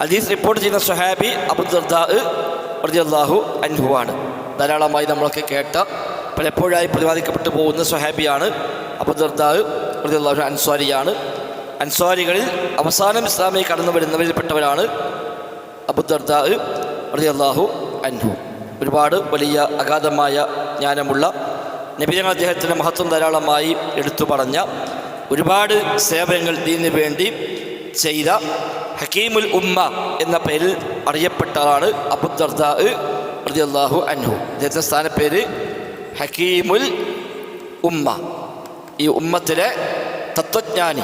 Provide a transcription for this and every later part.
ഹദീസ് റിപ്പോർട്ട് ചെയ്യുന്ന സുഹാബി അബുദർദാ റളിയല്ലാഹു അൻഹുവാണ്. ധാരാളമായി നമ്മളൊക്കെ കേട്ട പലപ്പോഴായി പ്രതിപാദിക്കപ്പെട്ടു പോകുന്ന സുഹാബിയാണ് അബുദർദാ റളിയല്ലാഹു അൻസ്വാരിയാണ്. അൻസ്വാരികളിൽ അവസാനം ഇസ്ലാമിൽ കടന്നു വരുന്നവരിൽപ്പെട്ടവരാണ് അബുദർദാ റളിയല്ലാഹു അൻഹു. ഒരുപാട് വലിയ അഗാധമായ ജ്ഞാനമുള്ള നബിജങ്ങൾ അദ്ദേഹത്തിന്റെ മഹത്വം ധാരാളമായി എടുത്തു പറഞ്ഞ ഒരുപാട് സേവനങ്ങൾ ദീനിന് വേണ്ടി ചെയ്ത ഹക്കീമുൽ ഉമ്മ എന്ന പേരിൽ അറിയപ്പെട്ട ആളാണ് അബുദർദാ റളിയല്ലാഹു അൻഹു. അദ്ദേഹത്തിന്റെ സ്ഥാനപ്പേര് ഹക്കീമുൽ ഉമ്മ. ഈ ഉമ്മത്തിലെ തത്വജ്ഞാനി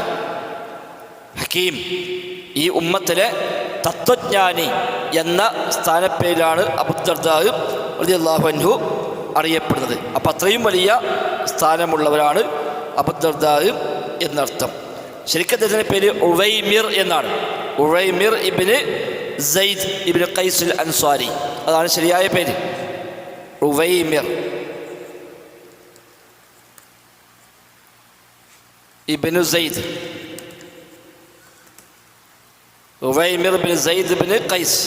ഹക്കീം ഈ ഉമ്മത്തിലെ തത്വജ്ഞാനി എന്ന സ്ഥാനപ്പേരിലാണ് അബുദർദാഹ് റളിയല്ലാഹു അൻഹു അറിയപ്പെടുന്നത്. അപ്പം അത്രയും വലിയ സ്ഥാനമുള്ളവരാണ് അബുദർദാഹു എന്നർത്ഥം. ശരിക്കും അദ്ദേഹത്തിന്റെ പേര് ഉവൈമിർ എന്നാണ് ഉവൈമിർ ഇബിന് സെയ്ദ് ഇബിന് ഖൈസുൽ അൻസ്വാരി അതാണ് ശരിയായ പേര് Uwaimir ibn Zaid Uwaimir bin Zaid bin Qais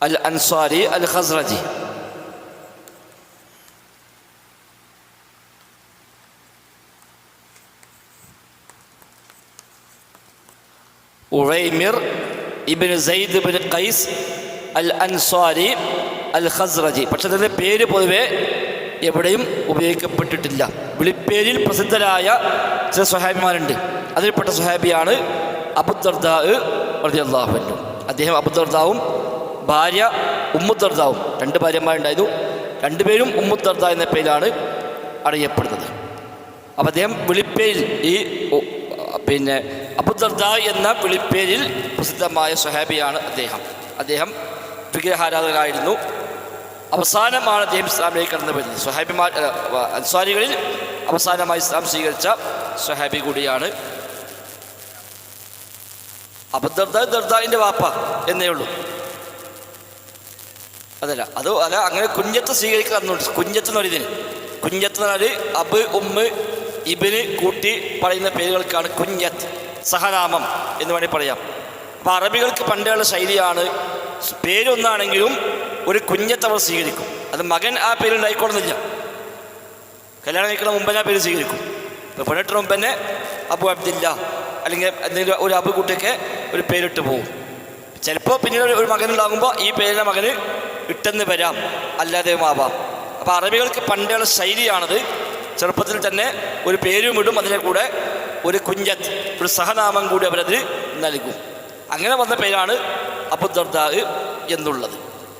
al Ansari al Khazraji Uwaimir ibn Sayyid bin Qais al Ansari al Khazraji പക്ഷെ അതിന്റെ പേര് പൊതുവെ എവിടെയും ഉപയോഗിക്കപ്പെട്ടിട്ടില്ല. വിളിപ്പേരിൽ പ്രസിദ്ധരായ ചില സ്വഹാബിമാരുണ്ട്. അതിൽപ്പെട്ട സ്വഹാബിയാണ് അബുദർദാ റളിയല്ലാഹു അദ്ദേഹം അബുദർദാവും ഭാര്യ ഉമ്മുദർദാവും രണ്ട് ഭാര്യമാരുണ്ടായിരുന്നു. രണ്ടുപേരും ഉമ്മുദർദ എന്ന പേരിലാണ് അറിയപ്പെടുന്നത്. അപ്പം അദ്ദേഹം വിളിപ്പേരിൽ ഈ പിന്നെ അബുദർദ എന്ന വിളിപ്പേരിൽ പ്രസിദ്ധമായ സ്വഹാബിയാണ് അദ്ദേഹം. അദ്ദേഹം വിഗ്രഹാരാധകനായിരുന്നു. അവസാനമാണ് അദ്ദേഹം ഇസ്ലാമിലേക്ക് കടന്നു വരുന്നത്. വ- അൻസ്വാരികളിൽ അവസാനമായി ഇസ്ലാം സ്വീകരിച്ച സ്വഹാബി കൂടിയാണ് അബുദർദ ദർദാവിന്റെ വാപ്പ എന്നേ ഉള്ളൂ. അതല്ല അത് അല്ല അങ്ങനെ കുഞ്ഞത്ത് സ്വീകരിക്കാൻ കുഞ്ഞത്ത് എന്ന് പറയുന്നതിന് കുഞ്ഞത്ത് എന്ന് പറഞ്ഞാൽ അബ് ഉമ്മ് ഇബിന് കൂട്ടി പറയുന്ന പേരുകൾക്കാണ് കുഞ്ഞത്ത് സഹനാമം എന്ന് വേണമെങ്കിൽ പറയാം. അപ്പോൾ അറബികൾക്ക് പണ്ടുള്ള ശൈലിയാണ് പേരൊന്നാണെങ്കിലും ഒരു കുഞ്ഞത്ത് അവർ സ്വീകരിക്കും. അത് മകൻ ആ പേരുണ്ടായിക്കോളുന്നില്ല കല്യാണം കഴിക്കുന്ന മുമ്പ് ആ പേര് സ്വീകരിക്കും. ഇപ്പോൾ പെണ്ണിട്ട മുമ്പ് തന്നെ അബു അബ്ദില്ല അല്ലെങ്കിൽ എന്തെങ്കിലും ഒരു അബു കുട്ടിയൊക്കെ ഒരു പേരിട്ട് പോകും ചിലപ്പോൾ പിന്നീട് ഒരു മകനുണ്ടാകുമ്പോൾ ഈ പേരിന്റെ മകന് ഇട്ടെന്ന് വരാം അല്ലാതെ ആവാം. അപ്പോൾ അറബികൾക്ക് പണ്ടുള്ള ശൈലിയാണത്. ചെറുപ്പത്തിൽ തന്നെ ഒരു പേരും ഇടും അതിനെ കൂടെ ഒരു കുഞ്ഞത്ത് ഒരു സഹനാമം കൂടി അവരതിന് നൽകും. അങ്ങനെ വന്ന പേരാണ് അബു ദർദാ എന്നുള്ളത്.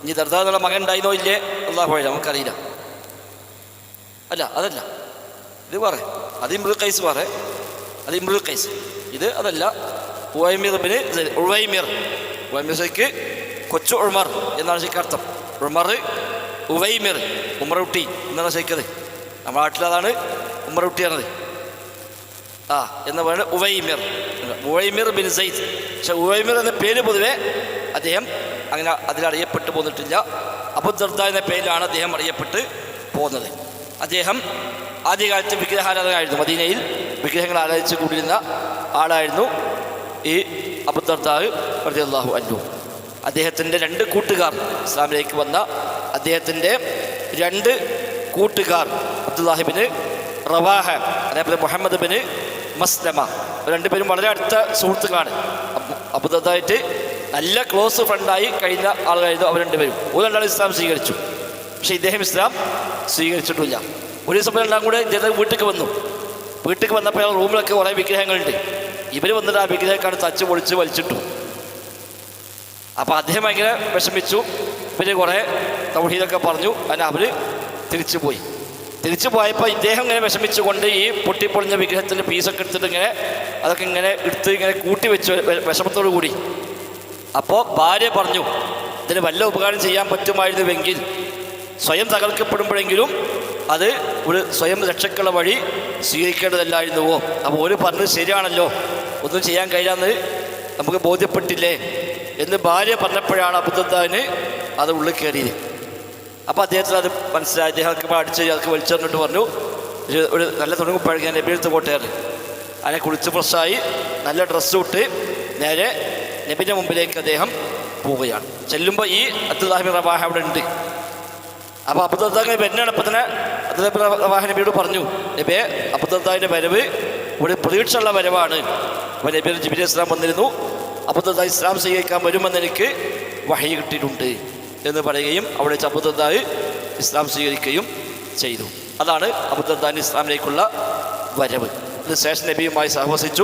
ഇനി ദർദാ എന്നുള്ള മകൻ ഉണ്ടായിരുന്നോ ഇല്ലേ? അള്ളാഹു നമുക്കറിയില്ല. അല്ല അതല്ല. ഇത് പറ. അത് ഇമ്രുൽ കൈസ് പറ. അത് ഇമ്രുൽ കൈസ് ഇത് അതല്ല. ഉവൈമിർ ബിന്. ഉവൈമിർ. കൊച്ചു ഉൾമർ എന്നാണ് ശരിക്കും അർത്ഥം ഉൾമർ ഉവൈമിർ ഉമറുട്ടി എന്നാണ് ശരിക്കത്. നമ്മുടെ നാട്ടിൽ അതാണ് എന്നത് ആ എന്ന് പറയുന്നത് ഉവൈമിർ. ഉവൈമിർ ബിൻ സെയ്ദ്. പക്ഷെ ഉവൈമിർ എന്ന പേര് പൊതുവേ അദ്ദേഹം അങ്ങനെ അതിലറിയപ്പെട്ടു പോന്നിട്ടില്ല. അബുദർദ എന്ന പേരിലാണ് അദ്ദേഹം അറിയപ്പെട്ട് പോകുന്നത് അദ്ദേഹം ആദ്യകാലത്ത് വിഗ്രഹാരാധകനായിരുന്നു. മദീനയിൽ വിഗ്രഹങ്ങൾ ആരാധിച്ച് കൂടിയിരുന്ന ആളായിരുന്നു ഈ അബുദർദാഹ് റളിയല്ലാഹു അല്ലു അദ്ദേഹത്തിന്റെ രണ്ട് കൂട്ടുകാർ ഇസ്ലാമിലേക്ക് വന്ന അദ്ദേഹത്തിന്റെ രണ്ട് കൂട്ടുകാർ അബ്ദുല്ലാഹിബിന് റവാഹ അതേപോലെ മുഹമ്മദ് ബിന് മസ്ലമ രണ്ടുപേരും വളരെ അടുത്ത സുഹൃത്തുക്കളാണ്. അബുദായിട്ട് നല്ല ക്ലോസ് ഫ്രണ്ടായി കഴിഞ്ഞ ആളുകളായിരുന്നു അവർ രണ്ടുപേരും. ഒരു രണ്ടാൾ ഇസ്ലാം സ്വീകരിച്ചു. പക്ഷേ ഇദ്ദേഹം ഇസ്ലാം സ്വീകരിച്ചിട്ടില്ല. ഒരു ദിവസം രണ്ടാം കൂടെ ഇദ്ദേഹം വീട്ടിലേക്ക് വന്നു. വീട്ടിലേക്ക് വന്നപ്പോൾ റൂമിലൊക്കെ കുറേ വിഗ്രഹങ്ങളുണ്ട്. ഇവർ വന്നിട്ട് ആ വിഗ്രഹക്കാണ് തച്ച് പൊളിച്ച് വലിച്ചിട്ടു. അപ്പോൾ അദ്ദേഹം ഭയങ്കര വിഷമിച്ചു. പിന്നെ കുറേ തൗഹീദൊക്കെ പറഞ്ഞു. അതിന് അവർ തിരിച്ചു പോയി തിരിച്ചു പോയപ്പോൾ ഇദ്ദേഹം ഇങ്ങനെ വിഷമിച്ചുകൊണ്ട് ഈ പൊട്ടിപ്പൊളിഞ്ഞ വിഗ്രഹത്തിന്റെ പീസൊക്കെ എടുത്തിട്ട് ഇങ്ങനെ അതൊക്കെ ഇങ്ങനെ എടുത്ത് ഇങ്ങനെ കൂട്ടി വെച്ചു വിഷമത്തോടു കൂടി. അപ്പോൾ ഭാര്യ പറഞ്ഞു ഇതിന് വല്ല ഉപകാരം ചെയ്യാൻ പറ്റുമായിരുന്നുവെങ്കിൽ സ്വയം തകർക്കപ്പെടുമ്പോഴെങ്കിലും അത് ഒരു സ്വയം രക്ഷക്കുള്ള വഴി സ്വീകരിക്കേണ്ടതല്ലായിരുന്നുവോ? അപ്പോൾ ഒരു പറഞ്ഞത് ശരിയാണല്ലോ. ഒന്നും ചെയ്യാൻ കഴിയാന്ന് നമുക്ക് ബോധ്യപ്പെട്ടില്ലേ? എന്ന് ഭാര്യ പറഞ്ഞപ്പോഴാണ് അബുദ്ധാന് അത് ഉള്ളിൽ കയറിയത്. അപ്പോൾ അദ്ദേഹത്തിന് അത് മനസ്സിലായി. അദ്ദേഹം അടിച്ച് അതൊക്കെ വലിച്ചെറിഞ്ഞിട്ട് പറഞ്ഞു. "ഒരു- ഒരു നല്ല തുടങ്ങുമ്പോഴേക്കും എന്റെ നബിയെടുത്ത് കോട്ടയാണ് അതിനെ കുളിച്ച് ഫ്രഷായി നല്ല ഡ്രസ്സ് ഇട്ട് നേരെ നബിന്റെ മുമ്പിലേക്ക് അദ്ദേഹം പോവുകയാണ്. ചെല്ലുമ്പോൾ ഈ അബ്ദുല്ലാഹിബിൻ റബാഹ അവിടെ ഉണ്ട്. അപ്പോൾ അബുദാങ്ങനെ വരുന്നതാണ് അപ്പം തന്നെ അബ്ദുല്ലാഹിബിൻ റബാഹ നബിയോട് പറഞ്ഞു നബിയെ അബ്ദുദ്ദാഹിന്റെ വരവ് ഇവിടെ പ്രതീക്ഷയുള്ള വരവാണ്. അപ്പോൾ നബിയുടെ ജിബിലി ഇസ്ലാം വന്നിരുന്നു. അബുദാ ഇസ്ലാം സ്വീകരിക്കാൻ വരുമെന്ന് എനിക്ക് വഹി കിട്ടിയിട്ടുണ്ട്. എന്ന് പറയുകയും അവിടെ അബുദാഹ് ഇസ്ലാം സ്വീകരിക്കുകയും ചെയ്തു. അതാണ് അബുദാഹിന്റെ ഇസ്ലാമിലേക്കുള്ള വരവ്. ഇത് ശേഷം നബിയുമായി സഹവസിച്ചു.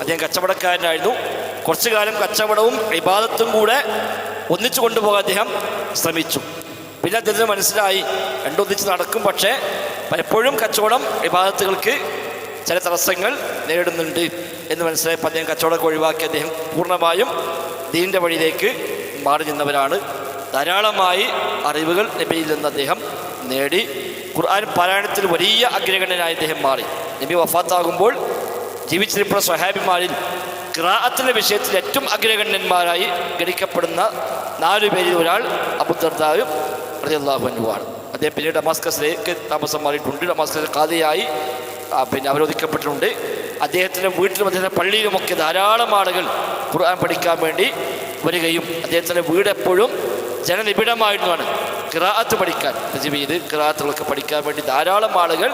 അദ്ദേഹം കച്ചവടക്കാരനായിരുന്നു. കുറച്ചു കാലം കച്ചവടവും വിവാദത്തും കൂടെ ഒന്നിച്ചു കൊണ്ടുപോകാൻ അദ്ദേഹം ശ്രമിച്ചു. പിന്നെ അദ്ദേഹത്തിന് മനസ്സിലായി രണ്ടൊന്നിച്ച് നടക്കും പക്ഷേ പലപ്പോഴും കച്ചവടം വിവാദത്തുകൾക്ക് ചില തടസ്സങ്ങൾ നേരിടുന്നുണ്ട് എന്ന് മനസ്സിലായപ്പോൾ അദ്ദേഹം കച്ചവടമൊക്കെ ഒഴിവാക്കി അദ്ദേഹം പൂർണമായും ദീന്റെ വഴിയിലേക്ക് മാറി നിന്നവരാണ് ധാരാളമായി അറിവുകൾ നബിയിൽ നിന്ന് അദ്ദേഹം നേടി. ഖുർആൻ പാരായണത്തിൽ വലിയ അഗ്രഗണ്യനായി അദ്ദേഹം മാറി. നബി വഫാത്താകുമ്പോൾ ജീവിച്ചിരിക്കുന്ന സ്വഹാബിമാരിൽ ഖിറാഅത്തിന്റെ വിഷയത്തിൽ ഏറ്റവും അഗ്രഗണ്യന്മാരായി ഗണിക്കപ്പെടുന്ന നാലു പേരിൽ ഒരാൾ അബുദർദാവും അൻഹുവാണ് അദ്ദേഹം പിന്നീട് ഡമാസ്കസിലേക്ക് താമസം മാറിയിട്ടുണ്ട്. ഡമാസ്കസിൽ കാതിയായി പിന്നെ അവരോധിക്കപ്പെട്ടിട്ടുണ്ട്. അദ്ദേഹത്തിന്റെ വീട്ടിലും അദ്ദേഹത്തിന്റെ പള്ളിയിലുമൊക്കെ ധാരാളം ആളുകൾ ഖുർആൻ പഠിക്കാൻ വേണ്ടി വരികയും അദ്ദേഹത്തിന്റെ വീട് എപ്പോഴും ജനനിബിഡമായിരുന്നാണ് ഖിറാഅത്ത് പഠിക്കാൻ തജ്വീദ് കിറാത്തുകളൊക്കെ പഠിക്കാൻ വേണ്ടി ധാരാളം ആളുകൾ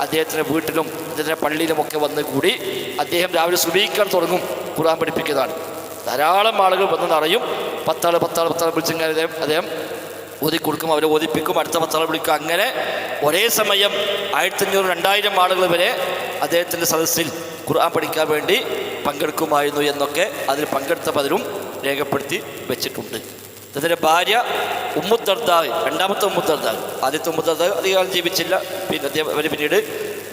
അദ്ദേഹത്തിന്റെ വീട്ടിലും അദ്ദേഹത്തിന്റെ പള്ളിയിലുമൊക്കെ വന്ന് കൂടി അദ്ദേഹം രാവിലെ സുബീക്കാൻ തുടങ്ങും ഖുർആൻ പഠിപ്പിക്കുന്നതാണ്. ധാരാളം ആളുകൾ വന്ന് നിറയും. പത്താൾ പത്താൾ പത്താൾ വിളിച്ചെങ്കിൽ അദ്ദേഹം അദ്ദേഹം ഓതി കൊടുക്കും അവരെ ഓതിപ്പിക്കും. അടുത്ത പത്താൾ വിളിക്കും. അങ്ങനെ ഒരേ സമയം ആയിരത്തഞ്ഞൂറ് രണ്ടായിരം ആളുകൾ വരെ അദ്ദേഹത്തിന്റെ സദസ്സിൽ ഖുർആൻ പഠിക്കാൻ വേണ്ടി പങ്കെടുക്കുമായിരുന്നു എന്നൊക്കെ അതിൽ പങ്കെടുത്ത പലരും രേഖപ്പെടുത്തി വെച്ചിട്ടുണ്ട്. അദ്ദേഹത്തിന്റെ ഭാര്യ ഉമ്മുത്തർദാവ് രണ്ടാമത്തെ ഉമ്മുത്തർദാവ് ആദ്യത്തെ ഉമ്മുത്തർദാവ് അധികം ജീവിച്ചില്ല. പിന്നെ അദ്ദേഹം അവർ പിന്നീട്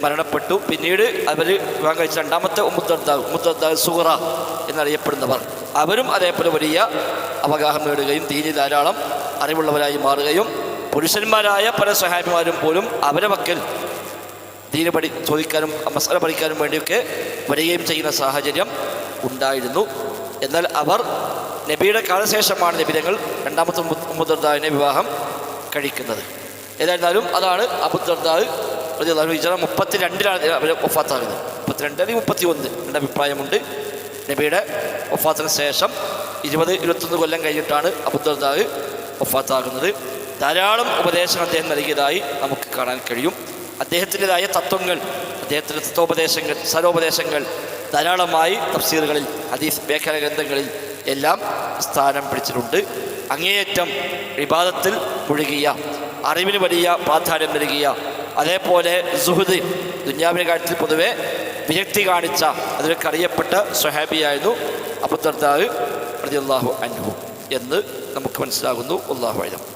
മരണപ്പെട്ടു. പിന്നീട് അവർ വിവാഹം കഴിച്ച രണ്ടാമത്തെ ഉമ്മുത്തർദാവ് ഉമ്മുത്തർദാവ് സുഹറ എന്നറിയപ്പെടുന്നവർ. അവരും അതേപോലെ വലിയ അവഗാഹം നേടുകയും തീരി ധാരാളം അറിവുള്ളവരായി മാറുകയും പുരുഷന്മാരായ പല സഹായിമാരും പോലും അവരെ മക്കൾ ദീന പഠി ചോദിക്കാനും മസാല പഠിക്കാനും വേണ്ടിയൊക്കെ വരികയും ചെയ്യുന്ന സാഹചര്യം ഉണ്ടായിരുന്നു. എന്നാൽ അവർ നബിയുടെ കാലശേഷമാണ് നബിതങ്ങൾ രണ്ടാമത്തെ മുദ്ദർദാവിനെ വിവാഹം കഴിക്കുന്നത്. ഏതായിരുന്നാലും അതാണ് അബുദർദാവ് ഹിജറ മുപ്പത്തി രണ്ടിലാണ് അവർ ഒഫാത്താകുന്നത് മുപ്പത്തിരണ്ട് അല്ലെങ്കിൽ മുപ്പത്തി ഒന്ന് എന്റെ അഭിപ്രായമുണ്ട്. നബിയുടെ ഒഫാത്തിന് ശേഷം ഇരുപത് ഇരുപത്തൊന്ന് കൊല്ലം കഴിഞ്ഞിട്ടാണ് അബുദർദാവ് ഒഫാത്താകുന്നത് ധാരാളം ഉപദേശങ്ങൾ അദ്ദേഹം നൽകിയതായി നമുക്ക് കാണാൻ കഴിയും. അദ്ദേഹത്തിന്റെതായ തത്വങ്ങൾ അദ്ദേഹത്തിന്റെ തത്വോപദേശങ്ങൾ സരോപദേശങ്ങൾ ധാരാളമായി തഫ്സീറുകളിൽ ഹദീസ് വ്യാഖ്യാന ഗ്രന്ഥങ്ങളിൽ എല്ലാം സ്ഥാനം പിടിച്ചിട്ടുണ്ട്. അങ്ങേയറ്റം വിവാദത്തിൽ മുഴുകിയ അറിവിന് വലിയ പ്രാധാന്യം നൽകിയ അതേപോലെ സുഹൃദ് ദുഞ്ഞാവിന്റെ കാര്യത്തിൽ പൊതുവെ വിരക്തി കാണിച്ച അതിലൊക്കെ അറിയപ്പെട്ട സ്വഹാബിയായിരുന്നു അബുദർദാവ് റളിയല്ലാഹു അൻഹു എന്ന് നമുക്ക് മനസ്സിലാകുന്നു. അള്ളാഹു അലം